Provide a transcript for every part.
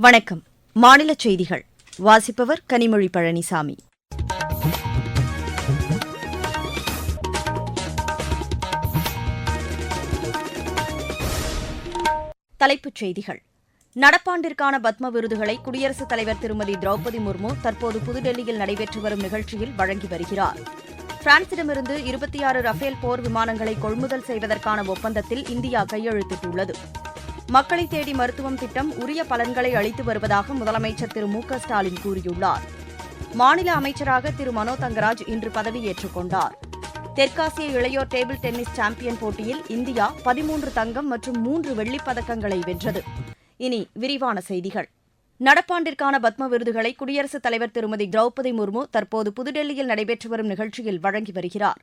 வணக்கம். மாநில செய்திகள். வாசிப்பவர் கனிமொழி பழனிசாமி. தலைப்புச் செய்திகள். நடப்பாண்டிற்கான பத்ம விருதுகளை குடியரசுத் தலைவர் திருமதி திரௌபதி முர்மு தற்போது புதுடெல்லியில் நடைபெற்று வரும் நிகழ்ச்சியில் வழங்கி வருகிறார். பிரான்சிடமிருந்து இருபத்தி ஆறு ரஃபேல் போர் விமானங்களை கொள்முதல் செய்வதற்கான ஒப்பந்தத்தில் இந்தியா கையெழுத்திட்டுள்ளது. மக்களை தேடி மருத்துவம் திட்டம் உரிய பலன்களை அளித்து வருவதாக முதலமைச்சர் திரு மு க ஸ்டாலின் கூறியுள்ளார். மாநில அமைச்சராக திரு மனோ தங்கராஜ் இன்று பதவியேற்றுக் கொண்டார். தெற்காசிய இளையோர் டேபிள் டென்னிஸ் சாம்பியன் போட்டியில் இந்தியா பதிமூன்று தங்கம் மற்றும் மூன்று வெள்ளிப் பதக்கங்களை வென்றது. இனி விரிவான செய்திகள். நடப்பாண்டிற்கான பத்ம விருதுகளை குடியரசுத் தலைவர் திருமதி திரௌபதி முர்மு தற்போது புதுடெல்லியில் நடைபெற்று வரும் நிகழ்ச்சியில் வழங்கி வருகிறார்.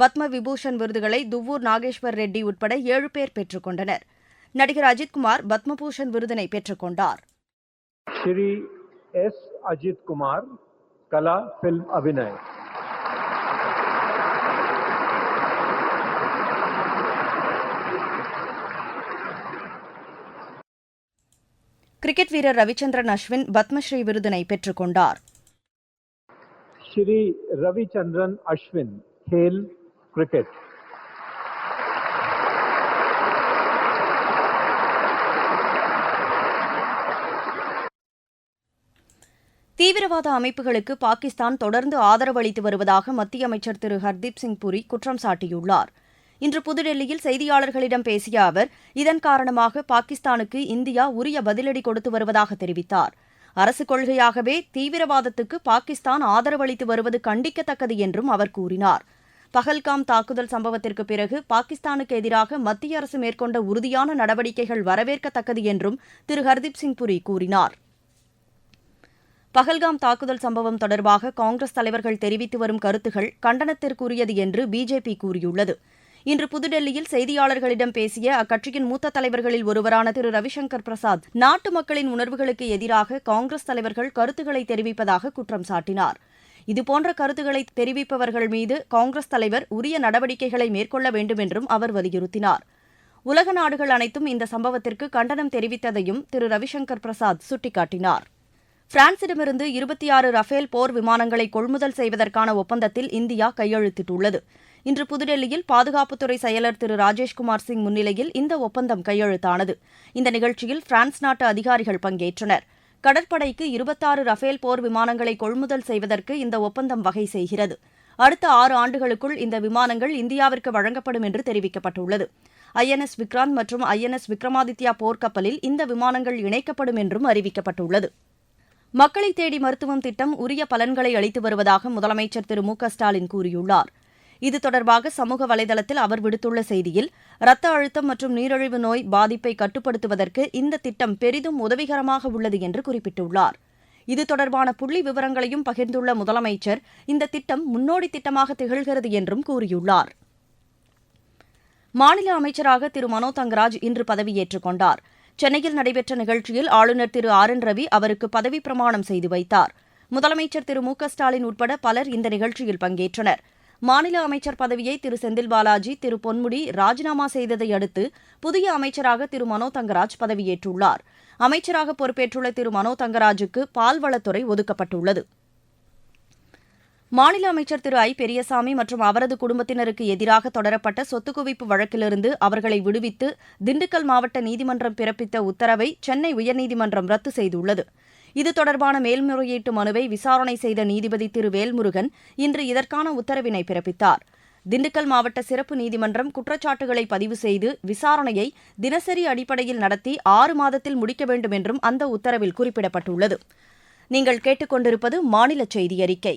பத்ம விபூஷன் விருதுகளை துவ்வூர் நாகேஸ்வர் ரெட்டி உட்பட ஏழு பேர் பெற்றுக் கொண்டனா் நடிகர் அஜித்குமார் பத்மபூஷன் விருதினை பெற்றுக் கொண்டார் श्री एस अजित कुमार कला फिल्म अभिनय கிரிக்கெட் வீரர் ரவிச்சந்திரன் அஸ்வின் பத்மஸ்ரீ விருதினை பெற்றுக் கொண்டார் श्री रविचंद्रन अश्विन खेल क्रिकेट தீவிரவாத அமைப்புகளுக்கு பாகிஸ்தான் தொடர்ந்து ஆதரவு அளித்து வருவதாக மத்திய அமைச்சர் திரு ஹர்தீப் சிங் புரி குற்றம் சாட்டியுள்ளார். இன்று புதுடெல்லியில் செய்தியாளர்களிடம் பேசிய அவர் இதன் காரணமாக பாகிஸ்தானுக்கு இந்தியா உரிய பதிலடி கொடுத்து வருவதாக தெரிவித்தார். அரசு கொள்கையாகவே தீவிரவாதத்துக்கு பாகிஸ்தான் ஆதரவு அளித்து வருவது கண்டிக்கத்தக்கது என்றும் அவர் கூறினார். பகல்காம் தாக்குதல் சம்பவத்திற்கு பிறகு பாகிஸ்தானுக்கு எதிராக மத்திய அரசு மேற்கொண்ட உறுதியான நடவடிக்கைகள் வரவேற்கத்தக்கது என்றும் திரு ஹர்தீப் சிங் புரி கூறினார். பகல்காம் தாக்குதல் சம்பவம் தொடர்பாக காங்கிரஸ் தலைவர்கள் தெரிவித்து வரும் கருத்துகள் கண்டனத்திற்குரியது என்று பிஜேபி கூறியுள்ளது. இன்று புதுடெல்லியில் செய்தியாளர்களிடம் பேசிய அக்கட்சியின் மூத்த தலைவர்களில் ஒருவரான திரு. ரவிசங்கர் பிரசாத் நாட்டு மக்களின் உணர்வுகளுக்கு எதிராக காங்கிரஸ் தலைவர்கள் கருத்துக்களை தெரிவிப்பதாக குற்றம் சாட்டினார். இதுபோன்ற கருத்துக்களை தெரிவிப்பவர்கள் மீது காங்கிரஸ் தலைவர் உரிய நடவடிக்கைகளை மேற்கொள்ள வேண்டும் என்றும் அவர் வலியுறுத்தினார். உலக நாடுகள் அனைத்தும் இந்த சம்பவத்திற்கு கண்டனம் தெரிவித்ததையும் திரு. ரவிசங்கர் பிரசாத் சுட்டிக்காட்டினார். பிரான்சிடமிருந்து இருபத்தி ஆறு ரஃபேல் போர் விமானங்களை கொள்முதல் செய்வதற்கான ஒப்பந்தத்தில் இந்தியா கையெழுத்திட்டுள்ளது. இன்று புதுடெல்லியில் பாதுகாப்புத்துறை செயலர் திரு ராஜேஷ்குமார் சிங் முன்னிலையில் இந்த ஒப்பந்தம் கையெழுத்தானது. இந்த நிகழ்ச்சியில் பிரான்ஸ் நாட்டு அதிகாரிகள் பங்கேற்றனர். கடற்படைக்கு இருபத்தாறு ரஃபேல் போர் விமானங்களை கொள்முதல் செய்வதற்கு இந்த ஒப்பந்தம் வகை செய்கிறது. அடுத்த ஆறு ஆண்டுகளுக்குள் இந்த விமானங்கள் இந்தியாவிற்கு வழங்கப்படும் என்று தெரிவிக்கப்பட்டுள்ளது. ஐஎன்எஸ் விக்ராந்த் மற்றும் ஐஎன்எஸ் விக்ரமாதித்யா போர்க்கப்பலில் இந்த விமானங்கள் இணைக்கப்படும் என்றும் அறிவிக்கப்பட்டுள்ளது. மக்களை தேடி மருத்துவம் திட்டம் உரிய பலன்களை அளித்து வருவதாக முதலமைச்சர் திரு மு க ஸ்டாலின் கூறியுள்ளார். இது தொடர்பாக சமூக வலைதளத்தில் அவர் விடுத்துள்ள செய்தியில் இரத்த அழுத்தம் மற்றும் நீரிழிவு நோய் பாதிப்பை கட்டுப்படுத்துவதற்கு இந்த திட்டம் பெரிதும் உதவிகரமாக உள்ளது என்று குறிப்பிட்டுள்ளார். இது தொடர்பான புள்ளி விவரங்களையும் பகிர்ந்துள்ள முதலமைச்சர் இந்த திட்டம் முன்னோடி திட்டமாக திகழ்கிறது என்றும் கூறியுள்ளார். மாநில அமைச்சராக திரு மனோ தங்கராஜ் இன்று பதவியேற்றுக் கொண்டாா் சென்னையில் நடைபெற்ற நிகழ்ச்சியில் ஆளுநர் திரு ஆர் என் ரவி அவருக்கு பதவிப் பிரமாணம் செய்து வைத்தார். முதலமைச்சர் திரு மு க ஸ்டாலின் உட்பட பலர் இந்த நிகழ்ச்சியில் பங்கேற்றனர். மாநில அமைச்சர் பதவியை திரு செந்தில் பாலாஜி திரு பொன்முடி ராஜினாமா செய்ததை அடுத்து புதிய அமைச்சராக திரு மனோ தங்கராஜ் பதவியேற்றுள்ளார். அமைச்சராக பொறுப்பேற்றுள்ள திரு மனோ தங்கராஜுக்கு பால்வளத்துறை ஒதுக்கப்பட்டுள்ளது. மாநில அமைச்சர் திரு ஐ பெரியசாமி மற்றும் அவரது குடும்பத்தினருக்கு எதிராக தொடரப்பட்ட சொத்து குவிப்பு வழக்கிலிருந்து அவர்களை விடுவித்து திண்டுக்கல் மாவட்ட நீதிமன்றம் பிறப்பித்த உத்தரவை சென்னை உயர்நீதிமன்றம் ரத்து செய்துள்ளது. இது தொடர்பான மேல்முறையீட்டு மனுவை விசாரணை செய்த நீதிபதி திரு வேல்முருகன் இன்று இதற்கான உத்தரவினை பிறப்பித்தார். திண்டுக்கல் மாவட்ட சிறப்பு நீதிமன்றம் குற்றச்சாட்டுகளை பதிவு செய்து விசாரணையை தினசரி அடிப்படையில் நடத்தி ஆறு மாதத்தில் முடிக்க வேண்டும் என்றும் அந்த உத்தரவில் குறிப்பிடப்பட்டுள்ளது. நீங்கள் கேட்டுக்கொண்டிருப்பது மாநில செய்தி அறிக்கை.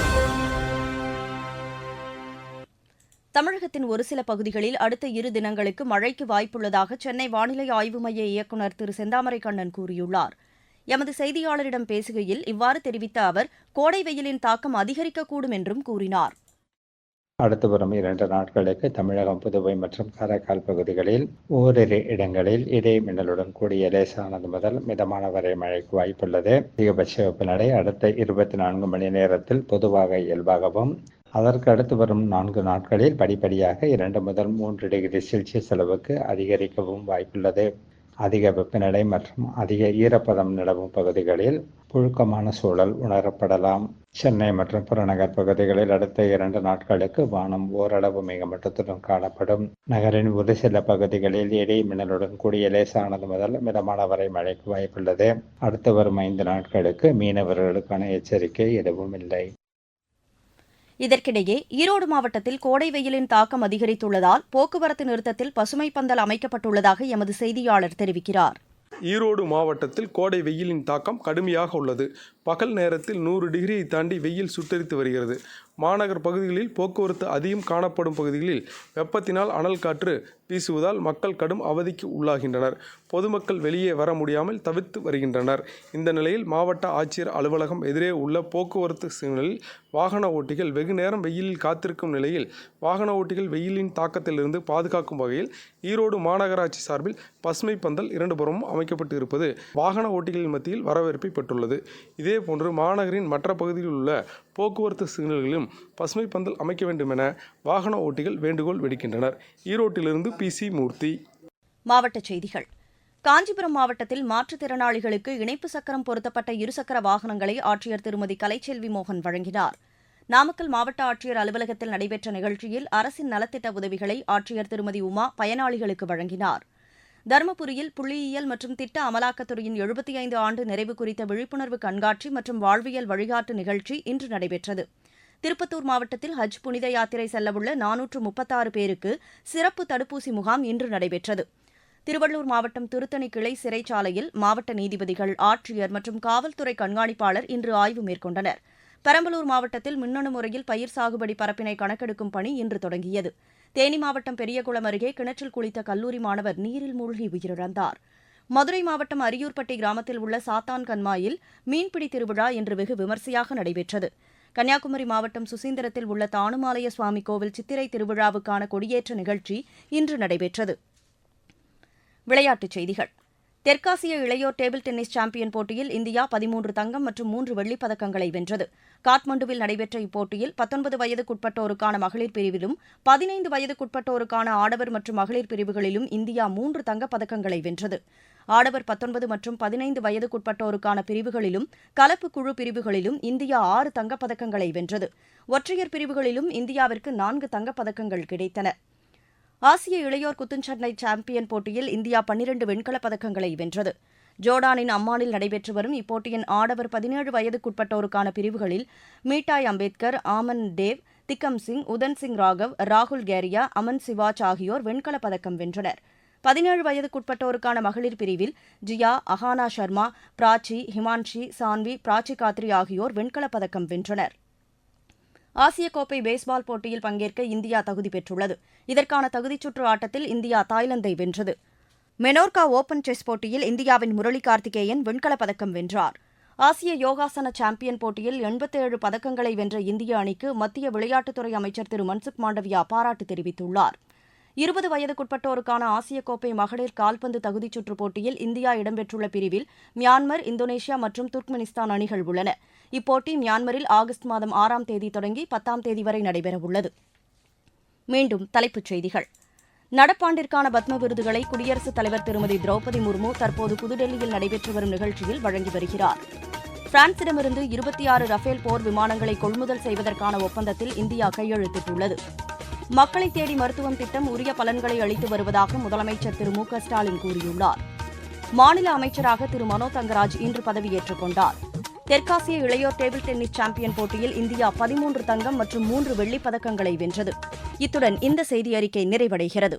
தமிழகத்தின் ஒரு சில பகுதிகளில் அடுத்த இரு தினங்களுக்கு மழைக்கு வாய்ப்புள்ளதாக சென்னை வானிலை ஆய்வு மைய இயக்குநர் திரு செந்தாமரை கண்ணன் கூறியுள்ளார். எமது செய்தியாளரிடம் பேசுகையில் இவ்வாறு தெரிவித்த அவர் கோடை வெயிலின் தாக்கம் அதிகரிக்கக்கூடும் என்றும் கூறினார். அடுத்து வரும் இரண்டு நாட்களுக்கு தமிழகம் புதுவை மற்றும் காரைக்கால் பகுதிகளில் ஓரிரு இடங்களில் இடை மின்னலுடன் கூடிய லேசானது முதல் மிதமான வரை மழைக்கு வாய்ப்புள்ளது. அதிகபட்ச வெப்பநிலை அடுத்த இருபத்தி நான்கு மணி நேரத்தில் பொதுவாக இயல்பாகவும் அதற்கு அடுத்து வரும் நான்கு நாட்களில் படிப்படியாக இரண்டு முதல் மூன்று டிகிரி செல்சியஸ் அளவுக்கு அதிகரிக்கவும் வாய்ப்புள்ளது. அதிக வெப்பநிலை மற்றும் அதிக ஈரப்பதம் நிலவும் பகுதிகளில் புழுக்கமான சூழல் உணரப்படலாம். சென்னை மற்றும் புறநகர் பகுதிகளில் அடுத்த இரண்டு நாட்களுக்கு வானம் ஓரளவு மேகமட்டத்துடன் காணப்படும். நகரின் ஒரு சில பகுதிகளில் இடி மின்னலுடன் கூடிய லேசானது முதல் மிதமான வரை மழைக்கு வாய்ப்புள்ளது. அடுத்து வரும் ஐந்து நாட்களுக்கு மீனவர்களுக்கான எச்சரிக்கை எதுவும் இல்லை. இதற்கிடையே ஈரோடு மாவட்டத்தில் கோடை வெயிலின் தாக்கம் அதிகரித்துள்ளதால் போக்குவரத்து நிறுத்தத்தில் பசுமை பந்தல் அமைக்கப்பட்டுள்ளதாக எமது செய்தியாளர் தெரிவிக்கிறார். ஈரோடு மாவட்டத்தில் கோடை வெயிலின் தாக்கம் கடுமையாக உள்ளது. பகல் நேரத்தில் நூறு டிகிரியை தாண்டி வெயில் சுட்டரித்து வருகிறது. மாநகர் பகுதிகளில் போக்குவரத்து அதிகம் காணப்படும் பகுதிகளில் வெப்பத்தினால் அனல் காற்று வீசுவதால் மக்கள் கடும் அவதிக்கு உள்ளாகின்றனர். பொதுமக்கள் வெளியே வர முடியாமல் தவிர்த்து வருகின்றனர். இந்த நிலையில் மாவட்ட ஆட்சியர் அலுவலகம் எதிரே உள்ள போக்குவரத்து சிக்னலில் வாகன ஓட்டிகள் வெகு நேரம் வெயிலில் காத்திருக்கும் நிலையில் வாகன ஓட்டிகள் வெயிலின் தாக்கத்திலிருந்து பாதுகாக்கும் வகையில் ஈரோடு மாநகராட்சி சார்பில் பசுமை பந்தல் இரண்டு புறமும் அமைக்கப்பட்டு இருப்பது வாகன ஓட்டிகளின் மத்தியில் வரவேற்பை பெற்றுள்ளது. இதேபோன்று மாநகரின் மற்ற பகுதிகளில் உள்ள போக்குவரத்து சிக்னல்களிலும் பசுமை பந்தல் அமைக்க வேண்டும் என வாகன ஓட்டிகள் வேண்டுகோள் விடுக்கின்றனர். ஈரோட்டிலிருந்து பி சி மூர்த்தி. மாவட்டச் செய்திகள். காஞ்சிபுரம் மாவட்டத்தில் மாற்றுத்திறனாளிகளுக்கு இணைப்பு சக்கரம் பொருத்தப்பட்ட இருசக்கர வாகனங்களை ஆட்சியர் திருமதி கலைச்செல்வி மோகன் வழங்கினார். நாமக்கல் மாவட்ட ஆட்சியர் அலுவலகத்தில் நடைபெற்ற நிகழ்ச்சியில் அரசின் நலத்திட்ட உதவிகளை ஆட்சியர் திருமதி உமா பயனாளிகளுக்கு வழங்கினார். தருமபுரியில் புள்ளியியல் மற்றும் திட்ட அமலாக்கத்துறையின் எழுபத்தி ஐந்து ஆண்டு நிறைவு குறித்த விழிப்புணர்வு கண்காட்சி மற்றும் வாழ்வியல் வழிகாட்டு நிகழ்ச்சி இன்று நடைபெற்றது. திருப்பத்தூர் மாவட்டத்தில் ஹஜ் புனித யாத்திரை செல்லவுள்ள நானூற்று முப்பத்தாறு பேருக்கு சிறப்பு தடுப்பூசி முகாம் இன்று நடைபெற்றது. திருவள்ளூர் மாவட்டம் திருத்தணி கிளை சிறைச்சாலையில் மாவட்ட நீதிபதிகள் ஆட்சியர் மற்றும் காவல்துறை கண்காணிப்பாளர் இன்று ஆய்வு மேற்கொண்டனர். பெரம்பலூர் மாவட்டத்தில் மின்னணு முறையில் பயிர் சாகுபடி பரப்பினை கணக்கெடுக்கும் பணி இன்று தொடங்கியது. தேனி மாவட்டம் பெரியகுளம் அருகே கிணற்றில் குளித்த கல்லூரி மாணவர் நீரில் மூழ்கி உயிரிழந்தார். மதுரை மாவட்டம் அரியூர்பட்டி கிராமத்தில் உள்ள சாத்தான் கண்மாயில் மீன்பிடி திருவிழா இன்று வெகு விமர்சையாக நடைபெற்றது. கன்னியாகுமரி மாவட்டம் சுசீந்திரத்தில் உள்ள தானுமாலய சுவாமி கோவில் சித்திரை திருவிழாவுக்கான கொடியேற்ற நிகழ்ச்சி இன்று நடைபெற்றது. விளையாட்டுச் செய்திகள். தெற்காசிய இளையோர் டேபிள் டென்னிஸ் சாம்பியன் போட்டியில் இந்தியா பதிமூன்று தங்கம் மற்றும் மூன்று வெள்ளிப் பதக்கங்களை வென்றது. காட்மண்டுவில் நடைபெற்ற இப்போட்டியில் பத்தொன்பது வயதுக்குட்பட்டோருக்கான மகளிர் பிரிவிலும் பதினைந்து வயதுக்குட்பட்டோருக்கான ஆடவர் மற்றும் மகளிர் பிரிவுகளிலும் இந்தியா மூன்று தங்கப் பதக்கங்களை வென்றது. ஆடவர் பத்தொன்பது மற்றும் பதினைந்து வயதுக்குட்பட்டோருக்கான பிரிவுகளிலும் கலப்பு குழு பிரிவுகளிலும் இந்தியா ஆறு தங்கப் பதக்கங்களை வென்றது. ஒற்றையர் பிரிவுகளிலும் இந்தியாவிற்கு நான்கு தங்கப் பதக்கங்கள் கிடைத்தன. ஆசிய இளையோர் குத்துச்சண்டை சாம்பியன் போட்டியில் இந்தியா பன்னிரண்டு வெண்கலப் பதக்கங்களை வென்றது. ஜோர்டானின் அம்மானில் நடைபெற்று வரும் இப்போட்டியின் ஆடவர் பதினேழு வயதுக்குட்பட்டோருக்கான பிரிவுகளில் மீட்டாய் அம்பேத்கர் ஆமன் தேவ் திக்கம் சிங் உதன் சிங் ராகவ் ராகுல் கேரியா அமன் சிவாஜ் ஆகியோர் வெண்கலப் பதக்கம் வென்றனர். பதினேழு வயதுக்குட்பட்டோருக்கான மகளிர் பிரிவில் ஜியா அஹானா சர்மா பிராச்சி ஹிமான்ஷி சான்வி பிராச்சி காத்ரி ஆகியோர் வெண்கலப் பதக்கம் வென்றனர். ஆசிய கோப்பை பேஸ்பால் போட்டியில் பங்கேற்க இந்தியா தகுதி பெற்றுள்ளது. இதற்கான தகுதிச் சுற்று ஆட்டத்தில் இந்தியா தாய்லாந்தை வென்றது. மெனோர்கா ஓபன் செஸ் போட்டியில் இந்தியாவின் முரளி கார்த்திகேயன் வெண்கலப் பதக்கம் வென்றார். ஆசிய யோகாசன சாம்பியன் போட்டியில் எண்பத்தேழு பதக்கங்களை வென்ற இந்திய அணிக்கு மத்திய விளையாட்டுத்துறை அமைச்சர் திரு மன்சுக் மாண்டவியா பாராட்டு தெரிவித்துள்ளார். இருபது வயதுக்குட்பட்டோருக்கான ஆசிய கோப்பை மகளிர் கால்பந்து தகுதிச் சுற்றுப் போட்டியில் இந்தியா இடம்பெற்றுள்ள பிரிவில் மியான்மர் இந்தோனேஷியா மற்றும் துர்க்மெனிஸ்தான் அணிகள் உள்ளன. இப்போட்டி மியான்மரில் ஆகஸ்ட் மாதம் ஆறாம் தேதி தொடங்கி பத்தாம் தேதி வரை நடைபெறவுள்ளது. மீண்டும் தலைப்புச் செய்திகள். நடப்பாண்டிற்கான பத்ம விருதுகளை குடியரசுத் தலைவர் திருமதி திரௌபதி முர்மு தற்போது புதுடெல்லியில் நடைபெற்று வரும் நிகழ்ச்சியில் வழங்கி வருகிறார். பிரான்சிடமிருந்து இருபத்தி ஆறு ரஃபேல் போர் விமானங்களை கொள்முதல் செய்வதற்கான ஒப்பந்தத்தில் இந்தியா கையெழுத்திட்டுள்ளது. மக்களை தேடி மருத்துவம் திட்டம் உரிய பலன்களை அளித்து வருவதாக முதலமைச்சர் திரு மு க ஸ்டாலின் கூறியுள்ளார். மாநில அமைச்சராக திரு மனோ தங்கராஜ் இன்று பதவியேற்றுக் கொண்டார். தெற்காசிய இளையோர் டேபிள் டென்னிஸ் சாம்பியன் போட்டியில் இந்தியா பதிமூன்று தங்கம் மற்றும் மூன்று வெள்ளிப் பதக்கங்களை வென்றது. இத்துடன் இந்த செய்தி அறிக்கை நிறைவடைகிறது.